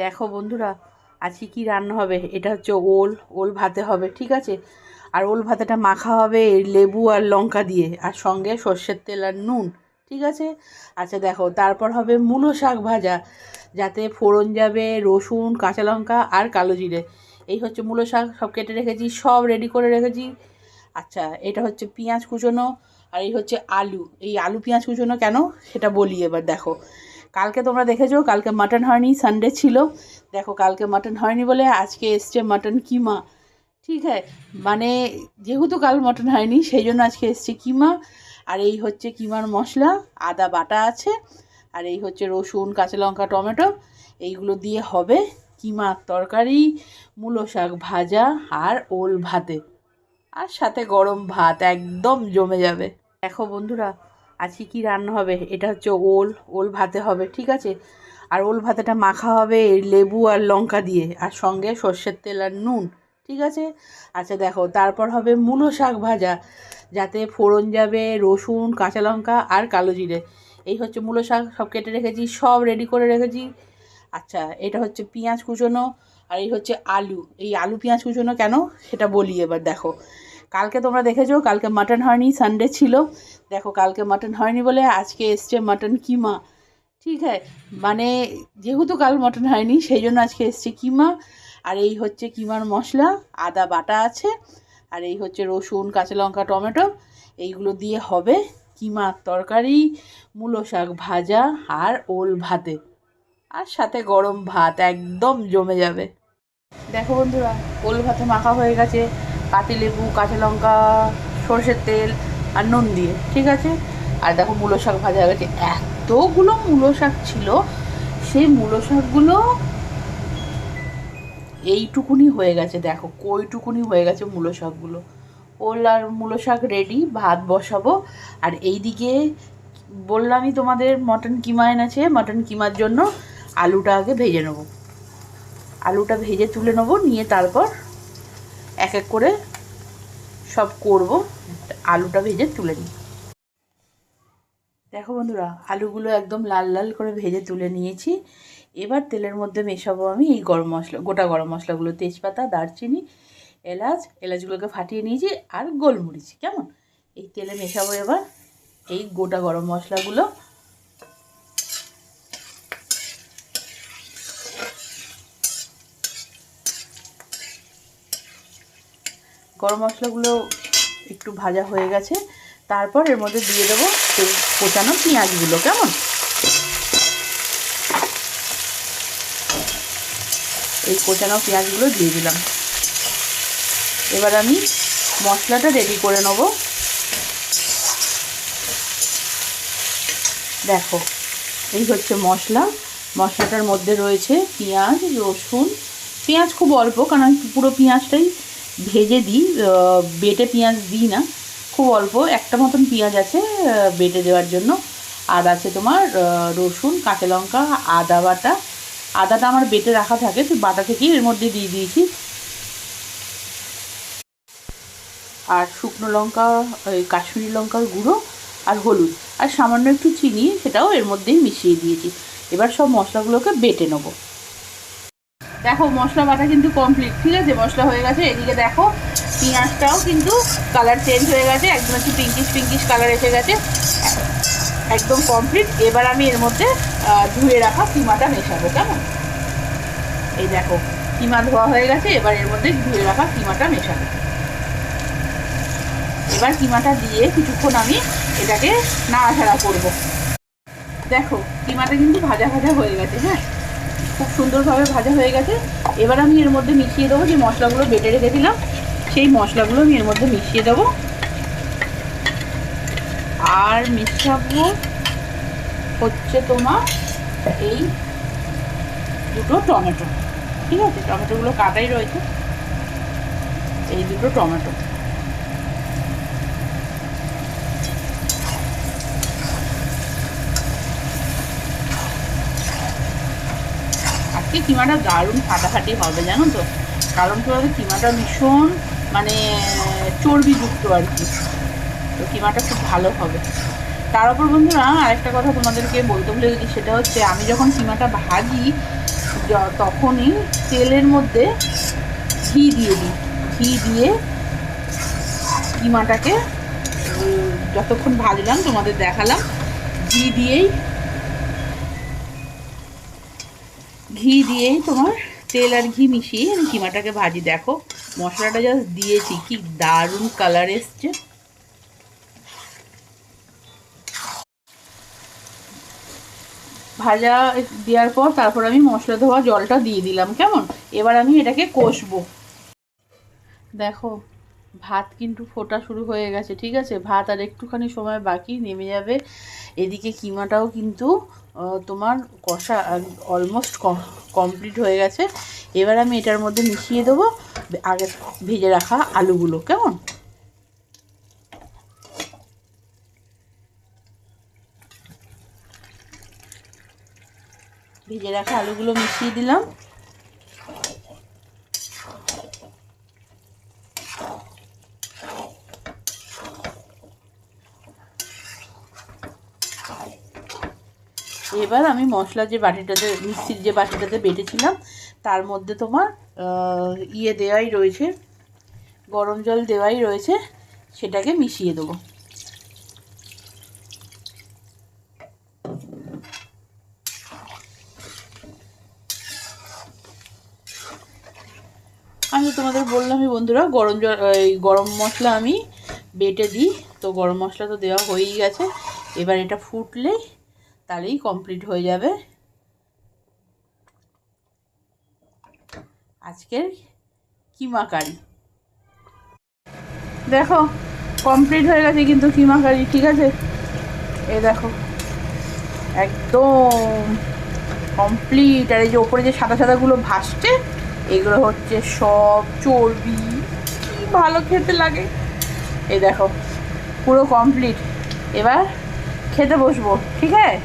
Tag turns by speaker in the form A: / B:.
A: দেখো বন্ধুরা, আজকে কি রান্না হবে? এটা হচ্ছে ওল ওল ভাতে হবে, ঠিক আছে? আর ওল ভাতেটা মাখা হবে লেবু আর লঙ্কা দিয়ে, আর সঙ্গে সর্ষের তেল আর নুন, ঠিক আছে? আচ্ছা দেখো, তারপর হবে মূলো শাক ভাজা, যাতে ফোড়ন যাবে, রসুন, কাঁচা লঙ্কা আর কালো জিরে। এই হচ্ছে মূলো শাক, সব কেটে রেখেছি, সব রেডি করে রেখেছি। আচ্ছা এটা হচ্ছে পেঁয়াজ কুচোনো, আর এই হচ্ছে আলু। এই আলু পেঁয়াজ কুচোনো কেন? সেটা বলি এবার, দেখো। কালকে তোমরা দেখেছ, কালকে মাটন হয়নি সানডে ছিল। দেখো, কালকে মাটন হয়নি বলে আজকে এসছে মাটন কিমা। ঠিক আছে মানে যেহেতু কাল মটন হয়নি, সেই জন্য আজকে এসছে কিমা। আর এই হচ্ছে কিমার মশলা, আদা বাটা আছে, আর এই হচ্ছে রসুন, কাঁচা লঙ্কা, টমেটো। এইগুলো দিয়ে হবে কিমার তরকারি, মূলো শাক ভাজা আর ওল ভাতে। আর সাথে গরম ভাত, একদম জমে যাবে। দেখো বন্ধুরা আজকে কি রান্না হবে? এটা হচ্ছে ওল ওল ভাতে হবে, ঠিক আছে? আর ওল ভাতেটা মাখা হবে লেবু আর লঙ্কা দিয়ে, আর সঙ্গে সর্ষের তেল আর নুন, ঠিক আছে? আচ্ছা দেখো, তারপর হবে মূলো শাক ভাজা, যাতে ফোড়ন যাবে, রসুন, কাঁচা লঙ্কা আর কালো জিরে। এই হচ্ছে মূলো শাক, সব কেটে রেখেছি, সব রেডি করে রেখেছি। আচ্ছা এটা হচ্ছে পেঁয়াজ কুচোনো, আর এই হচ্ছে আলু। এই আলু পেঁয়াজ কুচোনো কেন? সেটা বলি এবার, দেখো। কালকে তোমরা দেখেছ, কালকে মাটন হয়নি সানডে ছিল। দেখো, কালকে মাটন হয়নি বলে আজকে এসছে মাটন কিমা। ঠিক আছে? মানে যেহেতু কাল মটন হয়নি, সেই জন্য আজকে এসছে কিমা। আর এই হচ্ছে কিমার মশলা, আদা বাটা আছে, আর এই হচ্ছে রসুন, কাঁচা লঙ্কা, টমেটো। এইগুলো দিয়ে হবে কিমার তরকারি, মূলো শাক ভাজা আর ওল ভাতে। আর সাথে গরম ভাত, একদম জমে যাবে। দেখো বন্ধুরা, ওল ভাতে মাখা হয়ে গেছে। পাতি লেবু, কাঁচা লঙ্কা, সর্ষের তেল আর নুন দিয়ে, ঠিক আছে? আর দেখো মূলো শাক ভাজা হয়ে গেছে। এতগুলো মূলো শাক ছিল, সেই মূলো শাকগুলো এইটুকুনি হয়ে গেছে, দেখো, কইটুকুনি হয়ে গেছে মূলো শাকগুলো। ওল আর মূলো শাক রেডি ভাত বসাবো। আর এইদিকে বললামই তোমাদের মটন কিমা এনেছে মটন কিমার জন্য আলুটা আগে ভেজে নেব। আলুটা ভেজে তুলে নেব, নিয়ে তারপর এক এক করে সব করব। আলুটা ভেজে তুলে নিই। দেখো বন্ধুরা, আলুগুলো একদম লাল লাল করে ভেজে তুলে নিয়েছি। এবার তেলের মধ্যে মেশাবো আমি এই গরম মশলা, গোটা গরম মশলাগুলো, তেজপাতা, দারচিনি, এলাচ, এলাচগুলোকে ফাটিয়ে নিয়েছি আর গোলমরিচ। কেমন? এই তেলে মেশাবো এবার এই গোটা গরম মশলাগুলো। গরম মশলাগুলো একটু ভাজা হয়ে গেছে। তারপর এর মধ্যে দিয়ে দেবো কোচানো পেঁয়াজগুলো, কেমন? এই কোচানো পেঁয়াজগুলো দিয়ে দিলাম। এবার আমি মশলাটা রেডি করে নেব। দেখো, এই হচ্ছে মশলা। মশলাটার মধ্যে রয়েছে পেঁয়াজ, রসুন। পেঁয়াজ খুব অল্প, কারণ পুরো পেঁয়াজটাই ভেজে দিই বেটে পেঁয়াজ দিই না, খুব অল্প, একটা মতন পেঁয়াজ আছে বেটে দেওয়ার জন্য। আর আছে তোমার রসুন, কাঁচা লঙ্কা, আদা বাটা। আদাটা আমার বেটে রাখা থাকে সেই বাটা থেকেই এর মধ্যে দিয়ে দিয়েছি। আর শুকনো লঙ্কা ওই কাশ্মীরি লঙ্কার গুঁড়ো আর হলুদ। আর সামান্য একটু চিনি, সেটাও এর মধ্যেই মিশিয়ে দিয়েছি। এবার সব মশলাগুলোকে বেটে নেব। দেখো, মশলা বাটা কিন্তু কমপ্লিট ঠিক আছে? মশলা হয়ে গেছে, এদিকে দেখো, পেঁয়াজটাও কিন্তু কালার চেঞ্জ হয়ে গেছে, একদম একটু পিঙ্কিশ পিঙ্কিশ কালার এসে গেছে, একদম কমপ্লিট এবার আমি এর মধ্যে ধুয়ে রাখা কিমাটা মেশাবো, কেমন? এই দেখো, কিমা ধোয়া হয়ে গেছে, এবার এর মধ্যে ধুয়ে রাখা কিমাটা মেশাবো। এবার কিমাটা দিয়ে কিছুক্ষণ আমি এটাকে নাড়াচাড়া করব। দেখো, কিমাটা কিন্তু ভাজা ভাজা হয়ে গেছে হ্যাঁ? খুব সুন্দরভাবে ভাজা হয়ে গেছে। এবার আমি এর মধ্যে মিশিয়ে দেবো যে মশলাগুলো বেটে রেখেছিলাম, সেই মশলাগুলো আমি এর মধ্যে মিশিয়ে দেবো। আর মিশাবো হচ্ছে তোমার এই দুটো টমেটো। ঠিক আছে? টমেটোগুলো কাটাই রয়েছে। এই দুটো টমেটো। আজকে কিমাটা দারুণ ফাটাফাটি হবে, জানো তো? কারণ কি হবে কিমাটা ভীষণ মানে চর্বিযুক্ত আর কি। তো কিমাটা খুব ভালো হবে। তার উপর বন্ধুরা, আরেকটা কথা তোমাদেরকে বলতে ভুলে গেছি, সেটা হচ্ছে আমি যখন কিমাটা ভাজি তখনই তেলের মধ্যে ঘি দিয়ে দিই। ঘি দিয়ে কিমাটাকে যতক্ষণ ভাজলাম, তোমাদের দেখালাম। ঘি দিয়েই ঘি দিয়েই তোমার তেল আর ঘি মিশিয়ে আমি কিমাটাকে ভাজি। দেখো, মশলাটা জাস্ট দিয়েছি, কি দারুণ কালার এসছে। ভাজা দেওয়ার পর তারপর আমি মশলা ধোয়া জলটা দিয়ে দিলাম, কেমন? এবার আমি এটাকে কষবো। দেখো, ভাত কিন্তু ফোটা শুরু হয়ে গেছে, ঠিক আছে? ভাত আর একটুখানি সময় বাকি, নেমে যাবে। এদিকে কিমাটাও কিন্তু তোমার কষা অলমোস্ট কমপ্লিট হয়ে গেছে। এবার আমি এটার মধ্যে মিশিয়ে দেবো আগে ভেজে রাখা আলুগুলো, কেমন? ভেজে রাখা আলুগুলো মিশিয়ে দিলাম। এবার আমি মশলা যে বাটিটাতে, মিক্সির যে বাটিটাতে বেটেছিলাম, তার মধ্যে তোমার ইয়ে দেওয়াই রয়েছে, গরম জল দেওয়াই রয়েছে, সেটাকে মিশিয়ে দেবো। আমি তোমাদের বললামই বন্ধুরা, গরম জল, এই গরম মশলা আমি বেটে দিই, তো গরম মশলা তো দেওয়া হয়েই গেছে। এবার এটা ফুটলে তাহলেই কমপ্লিট হয়ে যাবে। আজকের কিমা কারি। দেখো কমপ্লিট হয়ে গেছে কিন্তু কিমা কারি, ঠিক আছে? এ দেখো, একদম কমপ্লিট আর এই যে ওপরে যে সাদা সাদাগুলো ভাসছে, এগুলো হচ্ছে সব চর্বি। কি ভালো খেতে লাগে। এই দেখো, পুরো কমপ্লিট এবার খেতে বসবো, ঠিক আছে?